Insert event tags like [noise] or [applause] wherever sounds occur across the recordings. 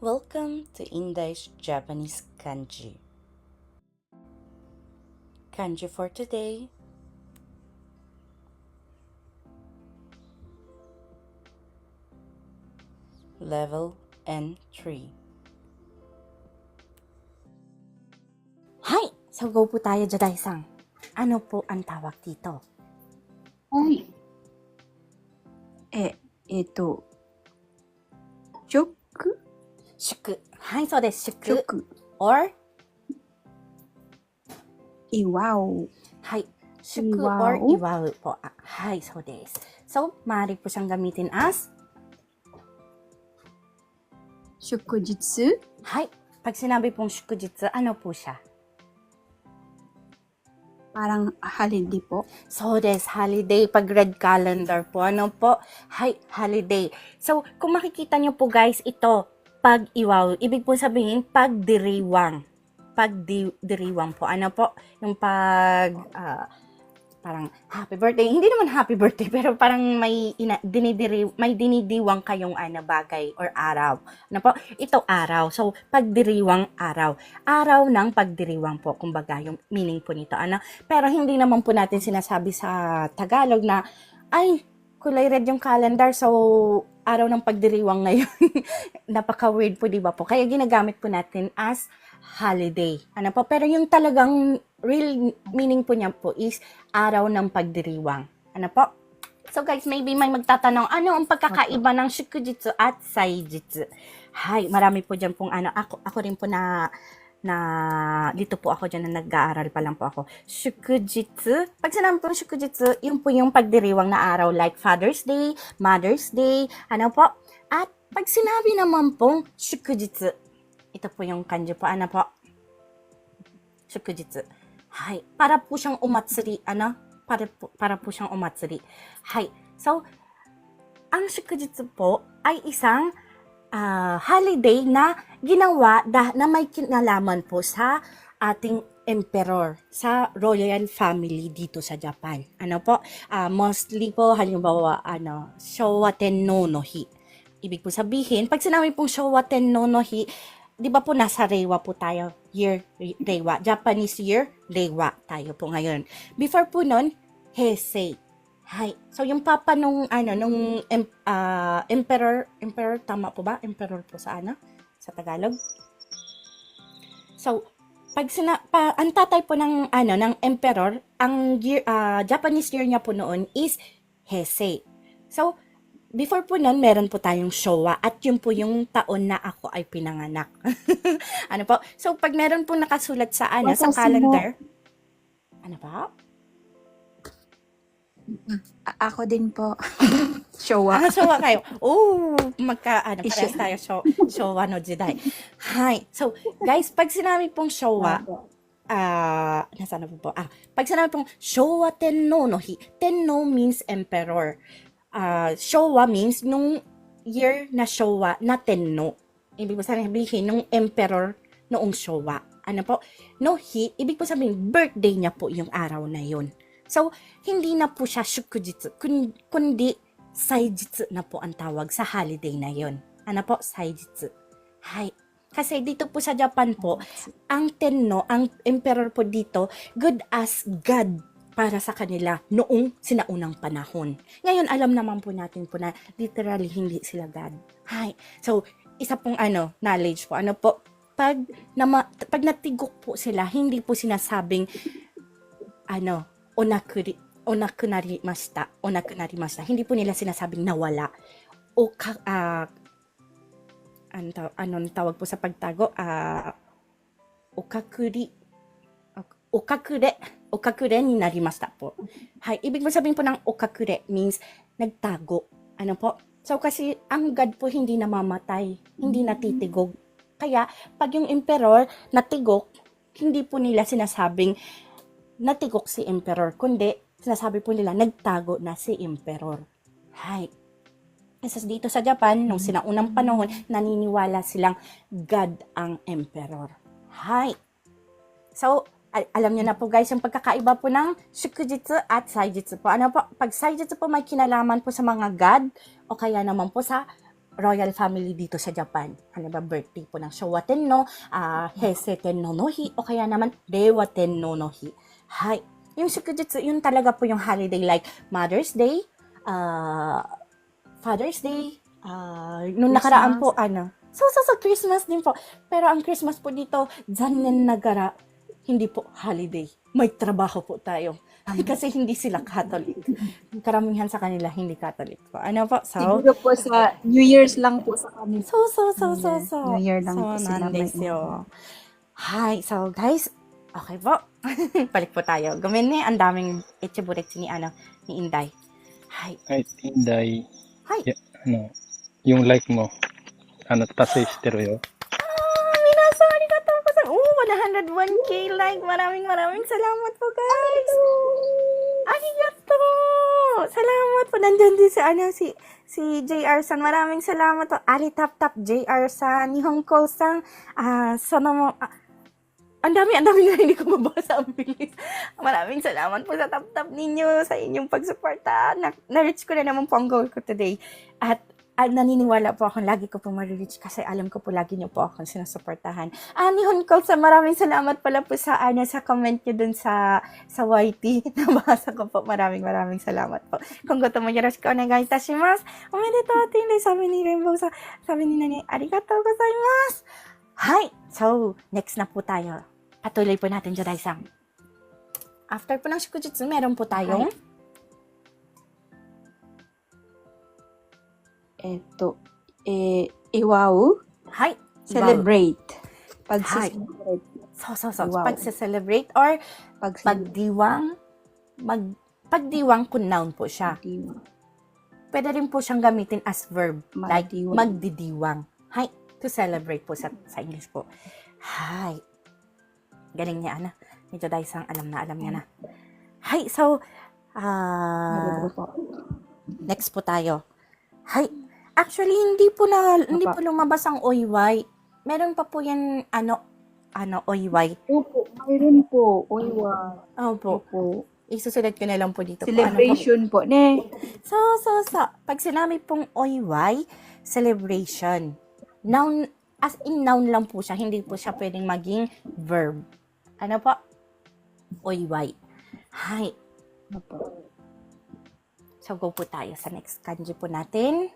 Welcome to Indish Japanese Kanji. Kanji for today. Level N3. Hi! So go po tayo, Jaday-san. Ano po ang tawag dito? はい。え、えっ、と、ショック Shuku. はい、そうです。ショッ Shuku. ク。 Or, 祝う。はい。Shuku Iwao. or iwao po. Ah, Hi, so des. So, maaari po siyang gamitin as 祝日 Hi. Pag sinabi pong shukujitsu, ano po siya? parang holiday po. So, des, holiday, pag red calendar po, ano po? Hi, holiday. So, kung makikita nyo po guys, ito, pag iwaw, ibig po sabihin, pag diriwang. Pag di, diriwang po, ano po? Yung pag, ah, parang happy birthday. Hindi naman happy birthday, [laughs] pero parang may, ina, dinidiri, may dinidiwang kayong ano, bagay or araw. Ano po? Ito araw. So, pagdiriwang araw. Araw ng pagdiriwang po, kumbaga, yung meaning po nito. Ano? Pero hindi naman po natin sinasabi sa Tagalog na, ay, kulay red yung calendar, so araw ng pagdiriwang ngayon. [laughs] Napaka-weird po, di ba po? Kaya ginagamit po natin as holiday. Ano po? Pero yung talagang real meaning po niya po is araw ng pagdiriwang. Ano po? So guys, maybe may magtatanong, ano ang pagkakaiba ng shukujitsu at saijitsu? Hay, marami po dyan pong ano, ako, ako rin po na na dito po ako dyan na nag-aaral pa lang po ako. Shukujitsu. Pag sinabi po shukujitsu, yun po yung pagdiriwang na araw like Father's Day, Mother's Day, ano po. At pag sinabi naman pong shukujitsu, ito po yung kanji po, ano po. Shukujitsu. Hay, para po siyang umatsuri, ano? Para po, para po siyang umatsuri. Hay. So, ang shukujitsu po ay isang ah, holiday na ginawa da, na may kinalaman po sa ating emperor, sa royal family dito sa Japan. Ano po? Ah, mostly po, halimbawa, ano, Showa Tenno no Hi. Ibig po sabihin, pag sinabi pong Showa Tenno no Hi, di ba po nasa Reiwa po tayo? Year, Reiwa. Japanese year, Reiwa tayo po ngayon. Before po nun, Heisei. Hi. So, yung papa nung, ano, nung em, ah, emperor, emperor, tama po ba? Emperor po sa ano? Sa Tagalog? So, pag sina, pa, ang tatay po ng, ano, ng emperor, ang year, ah, Japanese year niya po noon is Heisei. So, before po nun, meron po tayong Showa at yun po yung taon na ako ay pinanganak. [laughs] ano po? So, pag meron po nakasulat sa, ano, sa Watashi mo. calendar, ano pa? A- ako din po. [laughs] Showa. Ah, Showa kayo. Oh, magka, ano, Issue. parehas tayo, show, Showa no Jidai. Hi. So, guys, pag sinabi pong Showa, ah, nasaan na po po? Ah, pag sinabi pong Showa Tenno no Hi, Tenno means emperor. Ah, Showa means nung year na Showa na Tenno. Ibig po sabihin, nung emperor noong Showa. Ano po? No Hi, ibig po sabihin, birthday niya po yung araw na yun. So, hindi na po siya shukujitsu, kun- kundi saijitsu na po ang tawag sa holiday na yon. Ano po? Saijitsu. Hay. Kasi dito po sa Japan po, ang Tenno, ang emperor po dito, good as God para sa kanila noong sinaunang panahon. Ngayon, alam naman po natin po na literally hindi sila God. Hay. So, isa pong ano, knowledge po. Ano po? Pag, nama, pag natigok po sila, hindi po sinasabing ano, onakuri, onakunarimashita, onakunarimashita. Hindi po nila sinasabing nawala. O ka, ah, ano, anong tawag po sa pagtago? Ah, okakuri, ok- okakure, okakure ni narimashita po. Hay, ibig mo sabihin po ng okakure means nagtago. Ano po? So kasi ang God po hindi namamatay, hindi natitigog. Kaya pag yung emperor natigok, hindi po nila sinasabing natigok si emperor, kundi sinasabi po nila nagtago na si emperor. Hay. Kasi dito sa Japan, nung sinaunang panahon, naniniwala silang God ang emperor. Hay. So, al- alam niyo na po guys, yung pagkakaiba po ng shukujitsu at saijitsu po. Ano po? Pag saijitsu po may kinalaman po sa mga God o kaya naman po sa royal family dito sa Japan. Ano ba, birthday po ng Showa Tenno, ah, Heisei Tenno no o kaya naman Reiwa Tenno no Hi. Hay. Yung Shukujutsu, yun talaga po yung holiday like Mother's Day, ah, Father's Day, ah, nung Christmas. nakaraan po, ano, so, so, so, Christmas din po. Pero ang Christmas po dito, zanen nagara, hindi po holiday. May trabaho po tayo. [laughs] Kasi hindi sila Catholic. Karamihan sa kanila hindi Catholic po. Ano po? So, Siguro po sa New Year's lang po sa kanila. so, so, so, so, so. New Year lang so, po sila may-. Hi. So, guys, okay po. [laughs] Balik po tayo. Gawin ni, ang daming echeburetsu ni, ano, ni Inday. Hi. Ay, Inday, Hi. Yeah. ano, yung like mo, ano, tasay shiteru yo. Ah, minasan, arigatou gozaimasu. Oh, 101k like. Maraming maraming salamat po, guys. Arigato! Salamat po. Nandyan din si, ano, si, si JR san. Maraming salamat po. Ari tap tap JR san. Nihon ko san. Ah, sono mo, ah, ang dami, ang dami nga hindi ko mabasa ang bilis. Maraming salamat po sa tap-tap ninyo, sa inyong pagsuporta. Na, na-reach ko na naman po ang goal ko today. At ah, naniniwala po ako, lagi ko po ma-reach kasi alam ko po lagi niyo po akong sinusuportahan. Ah, ni Hunkol, sa maraming salamat pala po sa, ano, sa comment niyo dun sa, sa YT. [laughs] Nabasa ko po. Maraming maraming salamat po. Kung gusto mo, yoroshiku onegai itashimasu. Omedetou atin sabi ni Rainbow sa, sabi ni Nani, arigatou gozaimasu. Hi! So, next na po tayo. Patuloy po natin, Jodai-san. After po ng Shukujutsu, meron po tayong Eto, eh, iwau, Hi! celebrate. Pag Hi. celebrate. So, so, so. Wow. Pag-celebrate or Pag pagdiwang, mag, pagdiwang kung noun po siya. celebrate. Pwede rin po siyang gamitin as verb. Like, Magdiwang. magdidiwang. Hi! To celebrate po sa, sa English po. Hi! Galing niya, Ana. Medyo dahil sang alam na, alam niya na. Hi! So, ah... Next po tayo. Hi. Actually, hindi po na hindi po lumabas ang oyway. Meron pa po yan ano ano oyway. Opo, mayroon po. Oiwa. Opo. Opo. Isusulat ko na lang po dito po. Ano po? Celebration po. Ne. So, so, so. Pag sinabi pong oyway, celebration. Noun, as in noun lang po siya. Hindi po siya pwedeng maging verb. Ano po? O Iway. Hi. Opo. So, go po tayo sa next kanji po natin.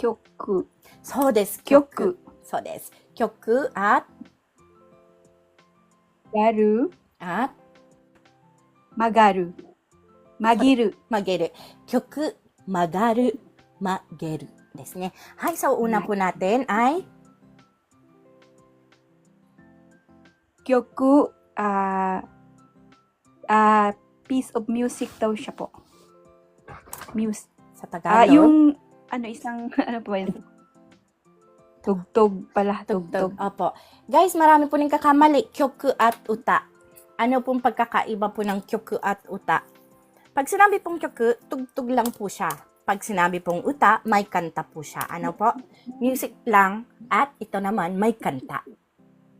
Kyoku. So desu. Kyoku. So desu. Kyoku at Yaru at Magaru. Magiru. Mageru. Kyoku, magaru, mageru. Desu ne. Hi, so una po natin ay Kyoku. Ah. ah, piece of music daw siya po. Music. sa Ah, Tagalog. yung ano isang [laughs] ano po yun? Tugtog pala, tugtog. tugtog. Opo. Guys, marami po ning kakamali. Kyoku at uta. Ano pong pagkakaiba po ng kyoku at uta? Pag sinabi pong kyoku, tugtog lang po siya. Pag sinabi pong uta, may kanta po siya. Ano po? Music lang at ito naman may kanta.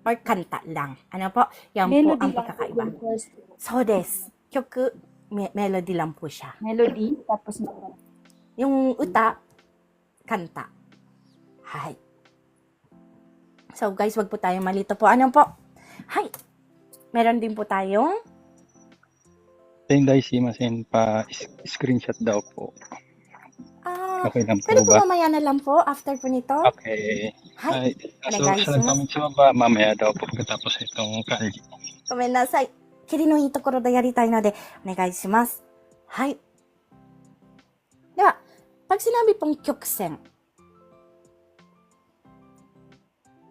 Or kanta lang. Ano po? Yan po Melody ang po pagkakaiba. yung first. So des. Kyoku, me- melody lang po siya. Melody, tapos Yung uta, kanta. Hi. So guys, wag po tayong malito po. Ano po? Hi. Meron din po tayong Inday, simasen pa screenshot daw po. ah, Okay lang po pwede po ba? mamaya na lang po after po nito. Okay. Hi. Ay, so, Onegai sa comment sa baba, mamaya daw po pagkatapos itong kanji. ごめんなさい。キリのいいところでやりたいので、お願いします。はい。では、pag sinabi pong 曲線、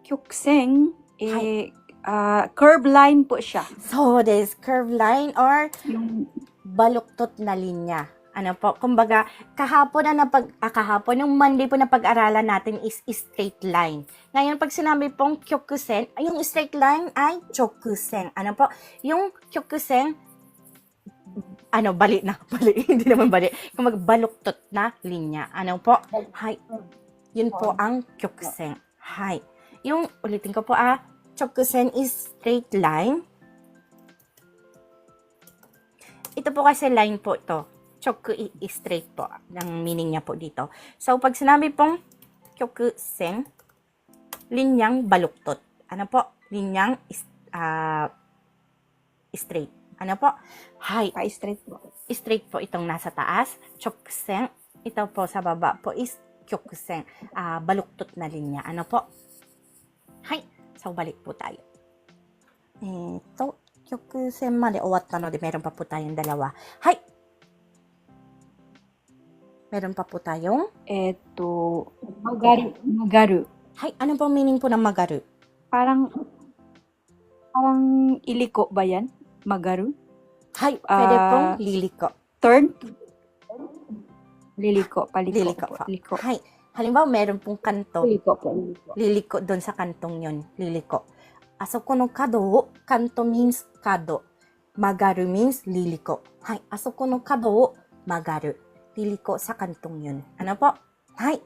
Kyokuseng, eh, ah, curve line po siya. so this curve line or Yung baluktot na linya. Ano po, kumbaga, kahapon na napag, ah, kahapon, yung Monday po na pag-aralan natin is straight line. Ngayon, pag sinabi pong kyokusen, yung straight line ay chokusen. Ano po, yung kyokusen, ano, bali na, [laughs] bali, hindi naman bali. Kumbaga, baluktot na linya. Ano po, hay, yun po ang kyokusen. Hay. Yung, ulitin ko po ah, chokusen is straight line. Ito po kasi line po to choku i, i- straight po. Ang meaning niya po dito. So, pag sinabi pong kyokusen, linyang baluktot. Ano po? Linyang is, ah, straight. Ano po? Hay. Pa-straight po. straight po itong nasa taas. Chokusen. Ito po sa baba po is kyokusen. Ah, baluktot na linya. Ano po? Hay. So, balik po tayo. Eto, kyokusen まで終わったので meron pa po tayong dalawa. Hay. Meron pa po tayong Eto, magaru. Magaru. Hay, ano pong meaning po ng magaru? Parang, parang iliko ba yan? Magaru? Hay, pwede Ah, pong liliko. Turn? Liliko. Paliko. Liliko po. po. Liko. Hay, halimbawa meron pong kanto. Liliko po. Liliko. liliko doon sa kantong yun, liliko. Asoko no kado kanto means kado. Magaru means liliko. Hay, asoko no kado wo, magaru. Liliko sa kantong yun. Ano po? Hay.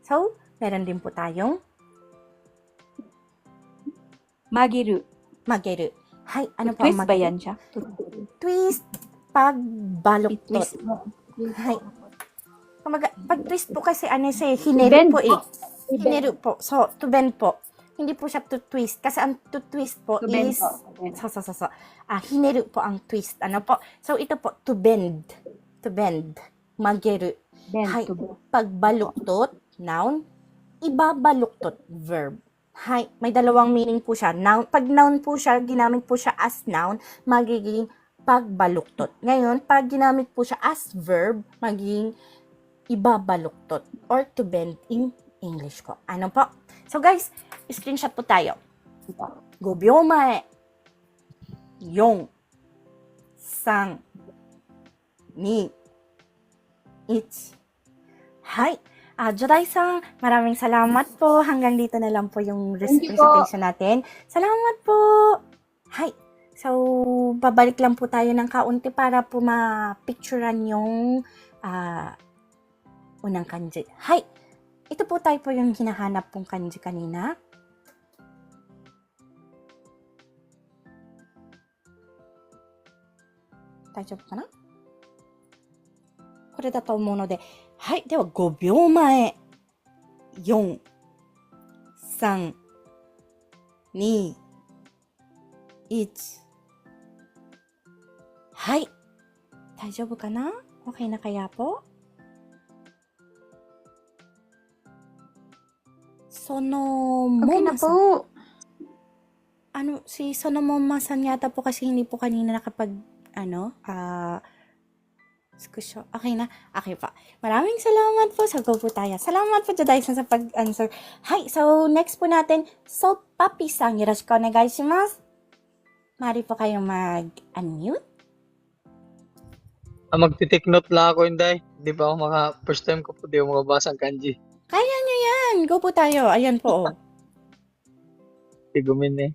So, meron din po tayong Magiru. mageru. Hay, ano po Twist ang ba mageru? yan siya? Twist. Pagbaluktot. Twist. Hay. Kumaga, pag twist po kasi ano siya, eh, hineru Bend po eh. po. Hineru po. So, to bend po. Hindi po siya to twist. Kasi ang to twist po To bend is po. To bend. So, so, so, so. Ah, hineru po ang twist. Ano po? So, ito po, to bend. To bend. Mageru. Bend Hay. to bend. Pagbaluktot, noun. Ibabaluktot, verb. Hay, may dalawang meaning po siya. Noun, pag noun po siya, ginamit po siya as noun, magiging pagbaluktot. Ngayon, pag ginamit po siya as verb, magiging ibabaluktot or to bend in English ko. Ano po? So guys, screenshot po tayo. 5秒前。4、It's... Hi! Ah, uh, Joday Sang, maraming salamat po. Hanggang dito na lang po yung res- presentation natin. Salamat po! Hi! So, babalik lang po tayo ng kaunti para po ma-picturean yung uh, unang kanji. Hi! Ito po tayo po yung hinahanap pong kanji kanina. Tayo pa na? れだと思うので、はい。では5秒前。4、3、2、1。はい。大丈夫かな Okay na kaya po? その、Okay na もまさん po. ano, si Sonomomasan yata po kasi hindi po kanina nakapag, ano, ah, screenshot. Okay na? Okay pa. Maraming salamat po. So, go po tayo. Salamat po, Juday-san, sa pag-answer. Hi. So, next po natin, So, Papi-san, yoroshiku onegai shimasu. Mari po kayo mag-unmute. Ah, magti-take note lang ako, Inday. Hindi pa ako maka, first time ko po di ako makabasa ang kanji. Kaya nyo yan. Go po tayo. Ayan po. [laughs] Oh. Tigumin eh.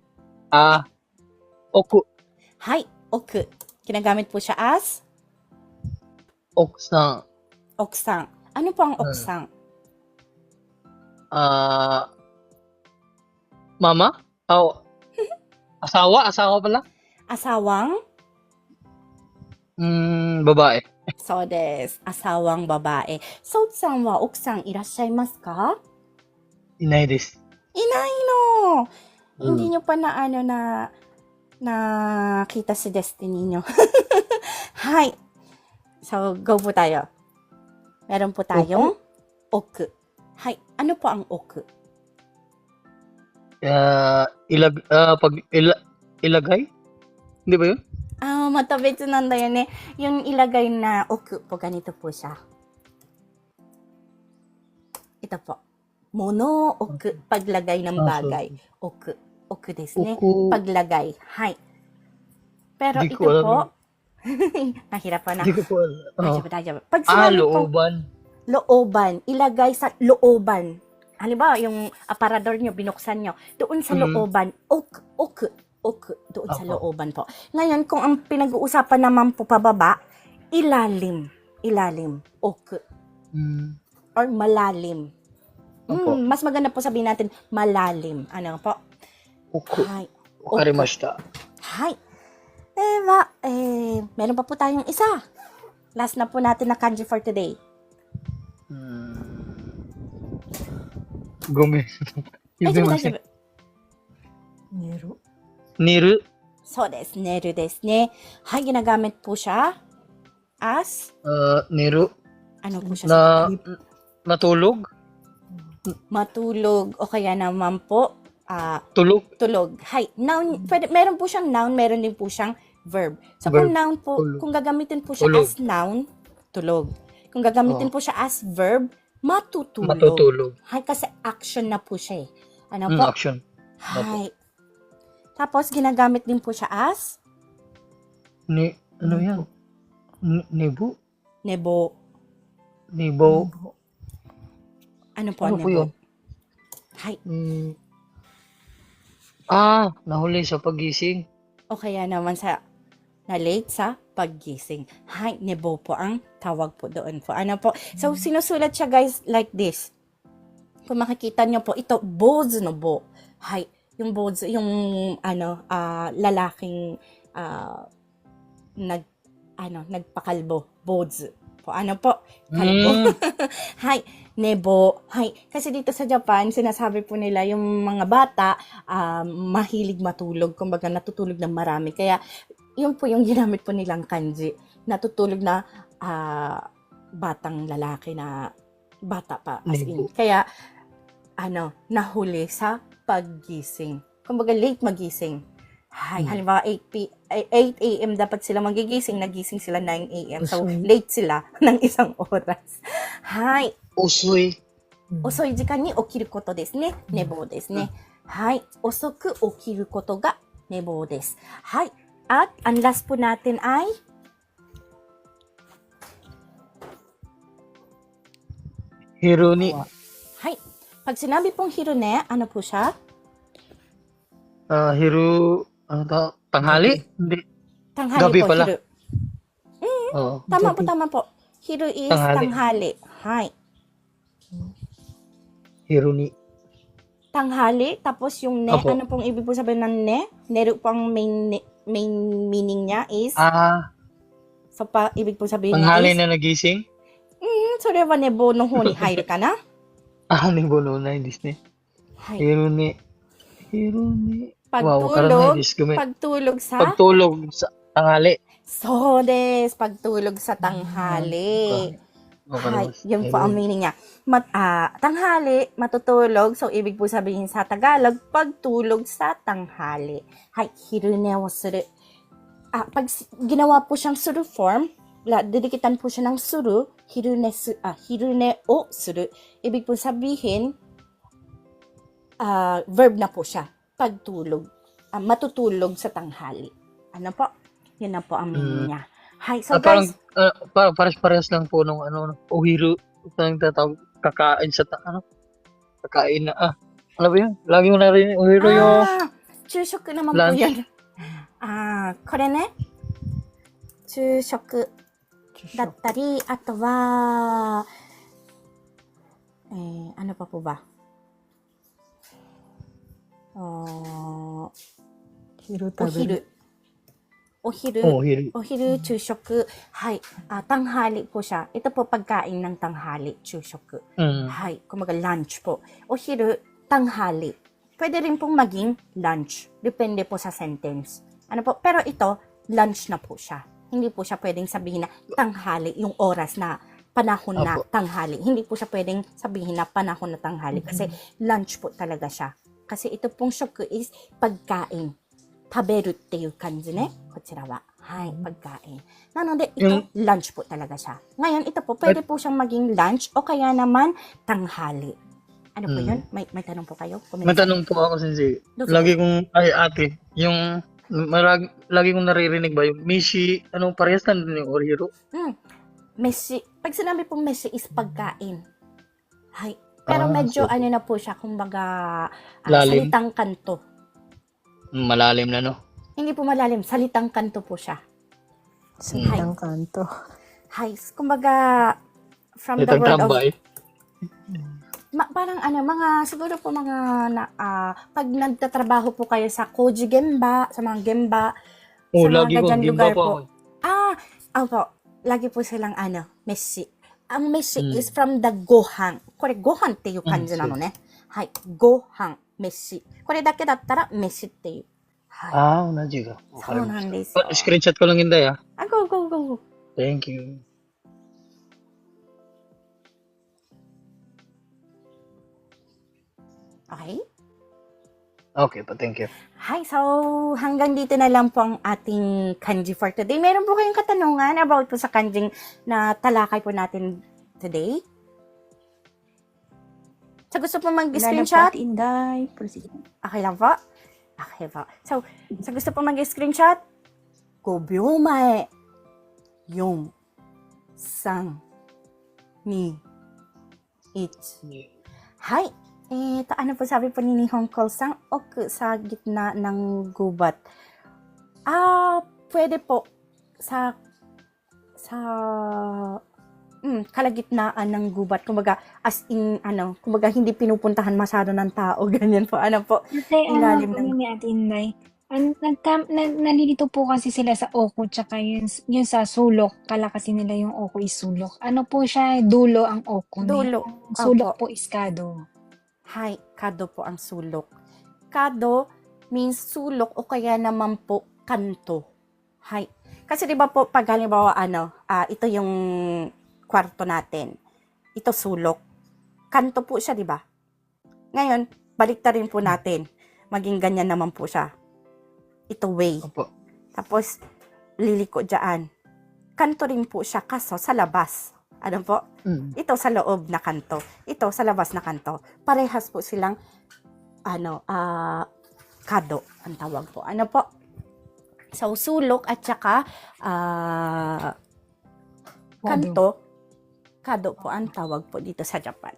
Ah, oku, Hi. Oku. Kinagamit po siya as oksan, oksang. Ano po ang oksang? ah, mama? Oh, asawa? Asawa pala? Asawang? Hmm, babae. So des. Asawang babae. So-san wa okusang irashaimasa ka? Inay des. Inay no! Hmm. Hindi nyo pa na ano na nakita si destiny nyo. [laughs] Hi. So, go po tayo. Meron po tayong oku. Hi. Ano po ang oku? Ah, ilag, ah, pag, ila, ilagay? Hindi ba yun? Ah, matabit nanda yun eh. Yung ilagay na oku po, ganito po siya. Ito po. Mono oku. Paglagay ng Ah, bagay. Oku. Oku desu ne. Paglagay. Hi. Pero ito po. [laughs] nahirap pa na. Hindi ko po alam. Oh. Pag Ah, sinabi pong looban. looban, ilagay sa looban. Halimbawa, yung aparador nyo, binuksan nyo, doon sa Mhm. looban, ok, ok, ok, doon sa Apo. looban po. Ngayon, kung ang pinag-uusapan naman po pababa, ilalim, ilalim, ok, Hmm, or malalim. Opo. Mm, mas maganda po sabihin natin, malalim. Ano po? oku. Hi. Wakarimashita. Hi. Diba, eh, meron pa po tayong isa. Last na po natin na kanji for today. Hmm. Gome. 大丈夫、大丈 Yubimasen. 夫。寝る。 Niru. そうです。寝るですね。はい、ginagamit [laughs] po siya as, Uh, niru. ano po siya? Na, natulog. matulog o kaya naman po, ah, Tulog. tulog. Hay, noun, pwede, meron po siyang noun, meron din po siyang verb. So, kung Verb, noun po, tulog. kung gagamitin po siya Tulog. as noun, tulog. Kung gagamitin Oh. po siya as verb, matutulog. Matutulog. Hay, kasi action na po siya eh. Ano Mm, po? action. Hay. Tapos, ginagamit din po siya as Ni, ano yan? Nibu? nebo. Nibo. Ano po Ano ang po nebo? yun? Hay. Mm. Ah, nahuli sa pagising. O kaya naman sa na late sa paggising. Hay, nebo po ang tawag po doon po. Ano po? So, sinusulat siya guys like this. Kung makikita niyo po, ito, bozo no bo. Hay, yung bozo, yung ano, ah, lalaking ah, nag, ano, nagpakalbo. Bozo. Po, ano po? Kalbo. Mm. [laughs] Hay, nebo. Hay, kasi dito sa Japan, sinasabi po nila yung mga bata ah, mahilig matulog, kumbaga natutulog ng marami. Kaya yun po yung ginamit po nilang kanji. Natutulog na uh, batang lalaki na bata pa. As in, kaya, ano, nahuli sa paggising. Kumbaga, late magising. Hay, hmm. halimbawa 8 p eh, 8 AM dapat sila magigising, nagising sila 9 AM. So late sila [laughs] ng isang oras. Hay. Osoy. Osoy hmm. jikan ni okiru koto desu ne. Nebo desu ne. Hmm. Hay. Osoku okiru koto ga nebo desu. Hay. At ang last po natin ay Hiruni. Hay. Pag sinabi pong hirune, ano po siya? Uh, hiru, ano to? Tanghali? Hindi. Tanghali Gabi po, pala. Hiru. Mm, Oo, tama gabi. po, tama po. Hiru is tanghali. tanghali. Hay. Hiruni. Tanghali, tapos yung ne, Opo. ano pong ibig po sabihin ng ne? Nero po ang main ne, main meaning niya is Ah, so pa, ibig po sabihin panghali na nagising? mm, so rewa nebo nung huni [laughs] hayr ka na? Ah, ni Bono na, Disney. Hay. Hero ni... Wow, karon na, Pagtulog, pagtulog sa Pagtulog sa tanghali. so des pagtulog sa tanghali. Mm, Hay, yun po ang meaning niya. Mat, ah, tanghali, matutulog. So, ibig po sabihin sa Tagalog, pagtulog sa tanghali. Hay, hirune wo suru. Ah, pag ginawa po siyang suru form, la, didikitan po siya ng suru, hirune, su, ah, hirune o suru. Ibig po sabihin, ah, verb na po siya. Pagtulog. Ah, matutulog sa tanghali. Ano po? Yun na po ang meaning Mm. niya. Hi, so ah, parang, guys, ah, parang pares-pares lang po nung ano, uhiru. Ito yung tatawag, kakain sa, ta- ano, kakain na, ah, ano ba yun? Lagi mo na rin uhiru yung, ああ、昼食生も Lunch. やる。ああ、これね、昼食だったり、あとは、えー、ano pa po ba? Ah, 昼お食べる。昼。 お昼。O hiru, chushoku. Hay, ah, tanghali po siya. Ito po pagkain ng tanghali, chushoku. Mm. Hay, kumaga lunch po. O hiru, tanghali. Pwede rin pong maging lunch. Depende po sa sentence. Ano po? Pero ito, lunch na po siya. Hindi po siya pwedeng sabihin na tanghali, yung oras na panahon na Opo. tanghali. Hindi po siya pwedeng sabihin na panahon na tanghali kasi lunch po talaga siya. Kasi ito pong shoku is pagkain. 食べるっていう感じね。こちらは。はい、pagkain. なので、ito, Yung- lunch po talaga siya. Ngayon, ito po, pwede po siyang maging lunch o kaya naman tanghali. Ano po Mm. yun? May, may tanong po kayo? Comment May tanong po ako, Sensei. Doon. Lagi kong, ay ate, yung, marag, lagi kong naririnig ba, yung Mishi, anong parehas na din yung Orihiro? Hmm. Meshi. Pag sinabi pong meshi is pagkain. Hay. Pero Ah, medyo so- ano na po siya, kumbaga, ah, Lalim. salitang kanto. Malalim na, no? Hindi po malalim, salitang kanto po siya. Salitang kanto. Hay. Kumbaga, from the Itang world of tambay. Ma- parang ano, mga, siguro po mga, na, ah, pag nagtatrabaho po kayo sa Koji Gemba, sa mga Gemba, Oh, sa mga lagi ko, ganyan gimba lugar po po. ako. Ah, opo. lagi po silang ano, meshi. Ang meshi Mm. is from the gohan. これご飯っていう感じなのね。はい。ご 飯、飯。これだけだったら飯っていう。はい。 Ah, unaji ka. そうなんですよ Ah, screenshot ko lang yun, Day, ah. あ、go, go, go, go. Thank you. Okay? Okay po, thank you. Hi, so hanggang dito na lang po ang ating kanji for today. Meron po kayong katanungan about po sa kanjing na talakay po natin today? Sa gusto po mag-screenshot? Inday, president. Okay lang po? Okay po. So, sa gusto po mag-screenshot? Gobyumae. Yung. Sang. Ni. It. Hi. Eh, ano po sabi po ni Nihong Sang? Ok, sa gitna ng gubat. Ah, pwede po. Sa, sa mm, kalagitnaan ng gubat. Kumbaga, as in, ano, kumbaga, hindi pinupuntahan masyado ng tao. [laughs] Ganyan po. Ano po? Kasi ano Ilalim po ng- yun ni Ate Inday, an, nagka, na, nalilito po kasi sila sa Oku tsaka yun, yun sa Sulok. Kala kasi nila yung Oku is Sulok. Ano po siya, dulo ang Oku. Dulo. Ang Sulok Opo. po is Kado. Hi, kado po ang sulok. Kado means sulok o kaya naman po kanto. Hi. Kasi 'di ba po pag halimbawa ano, ah, ito yung kwarto natin. Ito sulok. Kanto po siya, 'di ba? Ngayon, balik rin po natin. Maging ganyan naman po siya. Ito way. Opo. Tapos liliko diyan. Kanto rin po siya kaso sa labas. Ano po? Mm. Ito sa loob na kanto. Ito sa labas na kanto. Parehas po silang ano, ah kado ang tawag po. Ano po? So, sulok at saka ah Kado. kanto, kado po ang tawag po dito sa Japan.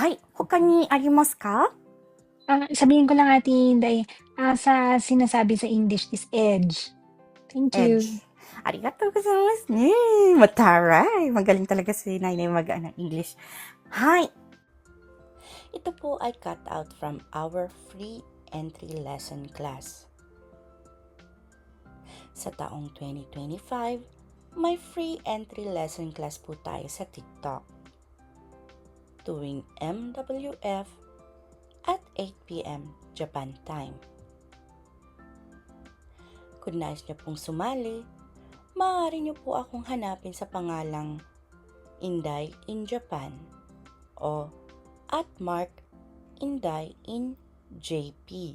Hay, hoka ni arimasu ka? Ah, sabihin ko lang Ate Inday, ah, sa sinasabi sa English is edge. Thank you. Edge. Arigatou gozaimasu ne. Mataray. Magaling talaga si Nainay mag ano, English. Hi. Ito po ay cut out from our free entry lesson class. Sa taong 2025, may free entry lesson class po tayo sa TikTok. Tuwing MWF at 8pm Japan time. Kung nais niyo pong sumali, maaari niyo po akong hanapin sa pangalang Inday in Japan o at Mark Inday in JP.